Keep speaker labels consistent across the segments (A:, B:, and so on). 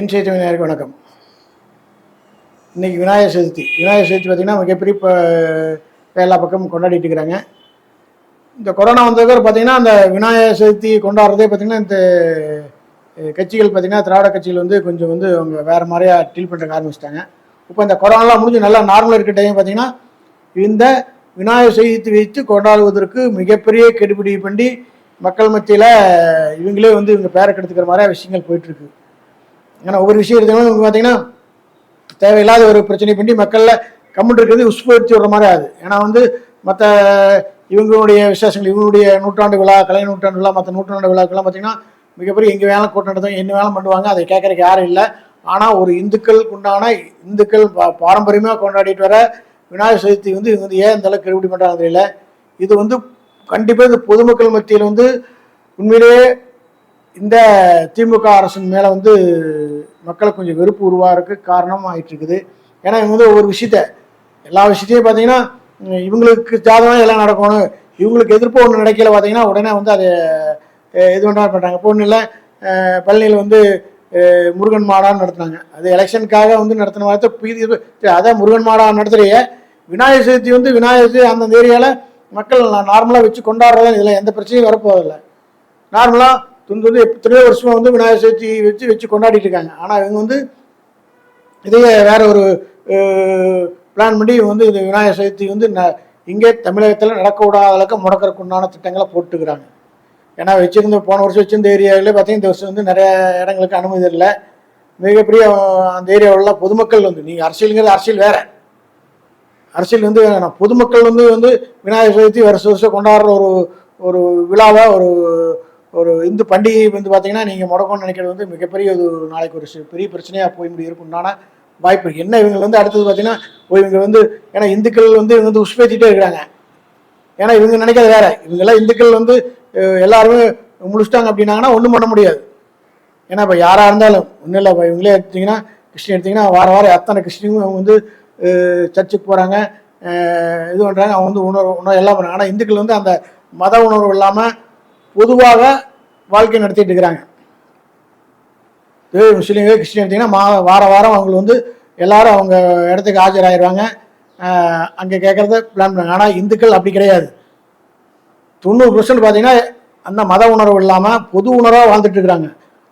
A: இன்றைய விநாயகருக்கு வணக்கம். இன்னைக்கு விநாயகர் சதுர்த்தி. விநாயகர் சதுர்த்தி பார்த்திங்கன்னா மிகப்பெரிய இப்போ எல்லா பக்கமும் கொண்டாடிட்டு இருக்கிறாங்க. இந்த கொரோனா வந்ததுக்கு பார்த்தீங்கன்னா அந்த விநாயகர் சதுர்த்தி கொண்டாடுறதே பார்த்திங்கன்னா இந்த கட்சிகள் பார்த்திங்கன்னா திராவிட கட்சிகள் வந்து கொஞ்சம் வந்து அவங்க வேறு மாதிரியா டீல் பண்ணுற ஆரம்பிச்சிட்டாங்க. இப்போ இந்த கொரோனாலாம் முடிஞ்சு நல்லா நார்மலாக இருக்க டைம் பார்த்திங்கன்னா இந்த விநாயகர் சதுர்த்தி வைத்து கொண்டாடுவதற்கு மிகப்பெரிய கெடுபிடி பண்ணி மக்கள் மத்தியில் இவங்களே வந்து இவங்க பேரை கெடுத்துக்கிற மாதிரியா விஷயங்கள் போயிட்டுருக்கு ஏன்னா ஒவ்வொரு விஷயம் எடுத்தாலும் பார்த்தீங்கன்னா தேவையில்லாத ஒரு பிரச்சனை பண்ணி மக்களில் கம்முட்டு இருக்கிறது உஷ்படுத்தி விடுற மாதிரி ஆகுது. ஏன்னா வந்து மற்ற இவங்களுடைய விசேஷங்கள் இவங்களுடைய நூற்றாண்டு விழா கலை நூற்றாண்டு விழா மற்ற நூற்றாண்டு விழாக்கெல்லாம் பார்த்தீங்கன்னா மிகப்பெரிய எங்கே வேலை கூட்டம் நடத்தும் என்ன வேலை பண்ணுவாங்க அதை கேட்கறதுக்கு யாரும் இல்லை. ஆனால் ஒரு இந்துக்களுக்கு உண்டான இந்துக்கள் பாரம்பரியமாக கொண்டாடிட்டு வர விநாயகர் சதுர்த்தி வந்து இவங்க வந்து ஏன் இந்தளவுக்கு கெடுபிடி பண்ணுறாங்க தெரியல. இது வந்து கண்டிப்பாக இது பொதுமக்கள் மத்தியில் வந்து உண்மையிலேயே இந்த திமுக அரசின் மேலே வந்து மக்களுக்கு கொஞ்சம் வெறுப்பு உருவாகிறதுக்கு காரணம் ஆயிட்டு இருக்குது ஏன்னா இவங்க வந்து ஒவ்வொரு விஷயத்த எல்லா விஷயத்தையும் பார்த்தீங்கன்னா இவங்களுக்கு ஜாதகம் எல்லாம் நடக்கணும். இவங்களுக்கு எதிர்ப்பு ஒன்று நடக்கல பார்த்தீங்கன்னா உடனே வந்து அதை இது பண்ணுறா பண்ணுறாங்க இப்போ ஒன்றும் இல்லை. பழனியில் வந்து முருகன் மாடான்னு நடத்துனாங்க. அது எலெக்ஷனுக்காக வந்து நடத்தின வார்த்தை பீதி இது- அதான் முருகன் மாடா நடத்துறையே விநாயகர் சதுர்த்தி வந்து விநாயகர் சதுர்த்தி அந்தந்த ஏரியாவில் மக்கள் நார்மலாக வச்சு கொண்டாடுறதா இதில் எந்த பிரச்சனையும் வரப்போவதில்லை. நார்மலாக துண்டு வந்து எத்தனையோ வருஷமாக வந்து விநாயகர் சதுர்த்தி வச்சு வச்சு கொண்டாடிட்டு இருக்காங்க. ஆனால் இவங்க வந்து இதையே வேற ஒரு பிளான் பண்ணி இவங்க வந்து இந்த விநாயகர் சதுர்த்தி வந்து ந இங்கே தமிழகத்தில் நடக்கக்கூடாத அளவுக்கு முடக்கறதுக்கு உண்டான திட்டங்களை போட்டுக்கிறாங்க. ஏன்னா வச்சுருந்த போன வருஷம் வச்சிருந்த ஏரியாவிலே பார்த்தீங்கன்னா இந்த வருஷம் வந்து நிறைய இடங்களுக்கு அனுமதி இல்லை மிகப்பெரிய அந்த ஏரியாவில் பொதுமக்கள் வந்து நீங்கள் அரசியலுங்கிறது அரசியல் வேற. அரசியல் வந்து நான் பொதுமக்கள் வந்து வந்து விநாயகர் சதுர்த்தி வருஷம் வருஷம் கொண்டாடுற ஒரு ஒரு விழாவை ஒரு ஒரு இந்து பண்டிகை வந்து பார்த்தீங்கன்னா நீங்கள் முடக்கம்னு நினைக்கிறது வந்து மிகப்பெரிய ஒரு நாளைக்கு ஒரு பெரிய பிரச்சனையாக போய் முடியும் இருக்குண்டான வாய்ப்பு என்ன இவங்க வந்து அடுத்தது பார்த்தீங்கன்னா இவங்க வந்து ஏன்னா இந்துக்கள் வந்து இவங்க வந்து உஷ்பேத்திட்டே இருக்கிறாங்க ஏன்னா இவங்க நினைக்கிறது வேற. இவங்கெல்லாம் இந்துக்கள் வந்து எல்லாருமே முடிச்சிட்டாங்க அப்படின்னாங்கன்னா ஒன்றும் பண்ண முடியாது. ஏன்னா இப்போ யாராக இருந்தாலும் ஒன்றும் இல்லை. இப்போ இவங்களே எடுத்தீங்கன்னா கிறிஸ்டின் எடுத்திங்கன்னா வார வாரம் அத்தனை கிறிஸ்டினும் அவங்க வந்து சர்ச்சுக்கு போகிறாங்க இது பண்ணுறாங்க அவங்க வந்து உணர்வு உணர்வு எல்லாம் பண்ணுறாங்க ஆனால் இந்துக்கள் வந்து அந்த மத உணர்வு இல்லாமல் பொதுவாக வாழ்க்கை நடத்திட்டு இருக்கிறாங்க. இதே முஸ்லீம்கள் கிறிஸ்டின் எடுத்தீங்கன்னா மா வார வாரம் அவங்களை வந்து எல்லாரும் அவங்க இடத்துக்கு ஆஜராயிருவாங்க. அங்கே கேட்குறத பிளான் பண்ணுவாங்க. ஆனால் இந்துக்கள் அப்படி கிடையாது. தொண்ணூறு பர்சன்ட் பார்த்தீங்கன்னா அந்த மத உணர்வு இல்லாமல் பொது உணர்வாக வாழ்ந்துட்டு இருக்கிறாங்க.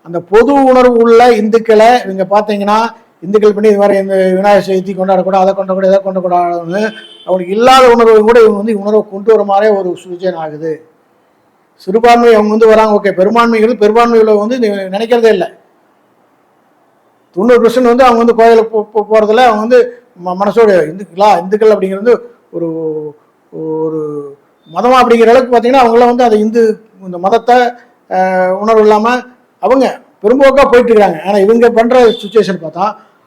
A: அந்த பொது உணர்வு உள்ள இந்துக்களை இவங்க பார்த்தீங்கன்னா இந்துக்கள் பண்ணி இது மாதிரி இந்த விநாயகர் சதுர்த்தி கொண்டாடக்கூடாது அதை கொண்டாடக்கூடாது இதை கொண்டாடக்கூடாதுன்னு அவங்களுக்கு இல்லாத உணர்வு கூட இவங்க வந்து உணர்வை கொண்டு வர மாதிரி ஒரு சூச்சனை ஆகுது. சிறுபான்மை அவங்க வந்து வராங்க. ஓகே பெரும்பான்மைகள் பெரும்பான்மைகளை வந்து நினைக்கிறதே இல்லை. தொண்ணூறு பர்சன்ட் வந்து அவங்க வந்து கோயிலுக்கு போ போகிறதுல அவங்க வந்து ம- மனசோட இந்துக்களா இந்துக்கள் அப்படிங்கிறது ஒரு ஒரு மதமாக அப்படிங்கிற அளவுக்கு பார்த்தீங்கன்னா அவங்களாம் வந்து அதை இந்து இந்த மதத்தை உணர்வு இல்லாமல் அவங்க பெரும்போக்காக போயிட்டுருக்காங்க ஆனால் இவங்க பண்ணுற சுச்சுவேஷன் பார்த்தா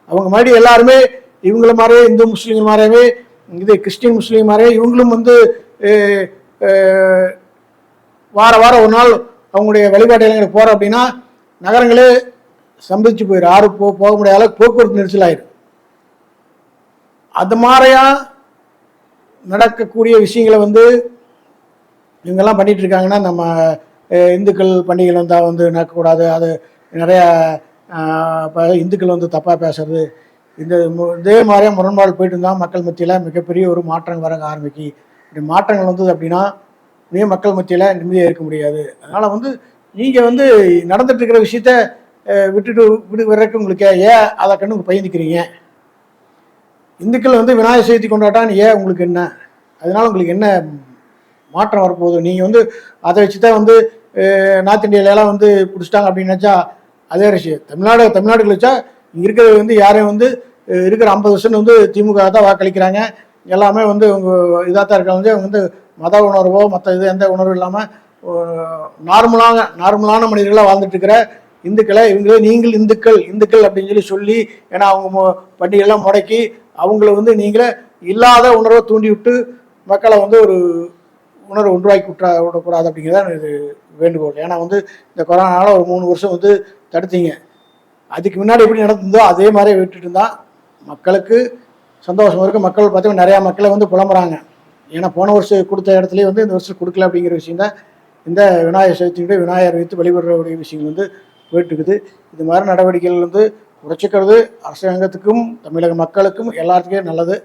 A: அவங்க மறுபடியும் எல்லாருமே இவங்கள மாதிரியே இந்து முஸ்லீம்கள் மாதிரியே இது கிறிஸ்டின் முஸ்லீம் மாதிரியே இவங்களும் வந்து வார வாரம் ஒரு நாள் அவங்களுடைய வழிபாட்டு இளைஞர்கள் போகிறோம் அப்படின்னா நகரங்களே சம்பிச்சு போயிடும் யாரும் போ போக முடியாத அளவுக்கு போக்குவரத்து நெரிசல் ஆயிடும் அது மாதிரியா நடக்கக்கூடிய விஷயங்களை வந்து இவங்கெல்லாம் பண்ணிட்டு இருக்காங்கன்னா நம்ம இந்துக்கள் பண்டிகைகள் வந்தால் வந்து நடக்கக்கூடாது. அது நிறையா இப்போ இந்துக்கள் வந்து தப்பாக பேசுறது. இந்த மு- இதே மாதிரியே முரண்பாடு போயிட்டு இருந்தால் மக்கள் மத்தியில் மிகப்பெரிய ஒரு மாற்றங்கள் வர ஆரம்பிக்கு. இப்படி மாற்றங்கள் வந்தது அப்படின்னா இனிமே மக்கள் மத்தியில் நிம்மதியாக இருக்க முடியாது. அதனால் வந்து நீங்கள் வந்து நடந்துட்டு இருக்கிற விஷயத்த விட்டுட்டு விடு வர்றதுக்கு உங்களுக்கு ஏன் அதை கண்டு பயந்துக்கிறீங்க இந்துக்கள் வந்து விநாயகர் சதுர்த்தி கொண்டாட்டான்னு ஏன் உங்களுக்கு என்ன? அதனால உங்களுக்கு என்ன மாற்றம் வரப்போகுது? நீங்கள் வந்து அதை வச்சு தான் வந்து நார்த் இந்தியாவிலலாம் வந்து பிடிச்சிட்டாங்க அப்படின்னு நினச்சா அதே விஷயம். தமிழ்நாடு தமிழ்நாடுகள் வச்சா இங்கே இருக்கிறது வந்து யாரையும் வந்து இருக்கிற ஐம்பது வருஷம் வந்து திமுக தான் வாக்களிக்கிறாங்க. எல்லாமே வந்து உங்கள் இதாக தான் இருக்காங்க. வந்து அவங்க வந்து மத உணர்வோ மற்ற இது எந்த உணர்வும் இல்லாமல் நார்மலான நார்மலான மனிதர்களாக வாழ்ந்துட்டு இருக்கிற இந்துக்களை இவங்களே நீங்கள் இந்துக்கள் இந்துக்கள் அப்படின்னு சொல்லி சொல்லி ஏன்னா அவங்க மு- பண்டிகைலாம் முடக்கி அவங்கள வந்து நீங்களே இல்லாத உணர்வை தூண்டி விட்டு மக்களை வந்து ஒரு உணர்வை உருவாக்கி விட்டா விடக்கூடாது அப்படிங்கிறத இது வேண்டுகோள். ஏன்னா வந்து இந்த கொரோனால ஒரு மூணு வருஷம் வந்து தடுத்தீங்க. அதுக்கு முன்னாடி எப்படி நடந்ததோ அதே மாதிரி விட்டுட்டு இருந்தால் மக்களுக்கு சந்தோஷம் இருக்குது மக்கள் பார்த்தீங்கன்னா நிறையா மக்களை வந்து புலம்புறாங்க. ஏன்னா போன வருஷம் கொடுத்த இடத்துலயே வந்து இந்த வருஷம் கொடுக்கல அப்படிங்கிற விஷயம் தான் இந்த விநாயகர் சதுர்த்தியுடைய விநாயகர் வைத்து வழிபடுறவுடைய விஷயங்கள் வந்து போயிட்டுருக்குது. இது மாதிரி நடவடிக்கைகள் வந்து குறைச்சிக்கிறது அரசாங்கத்துக்கும் தமிழக மக்களுக்கும் எல்லாத்துக்கும் நல்லது.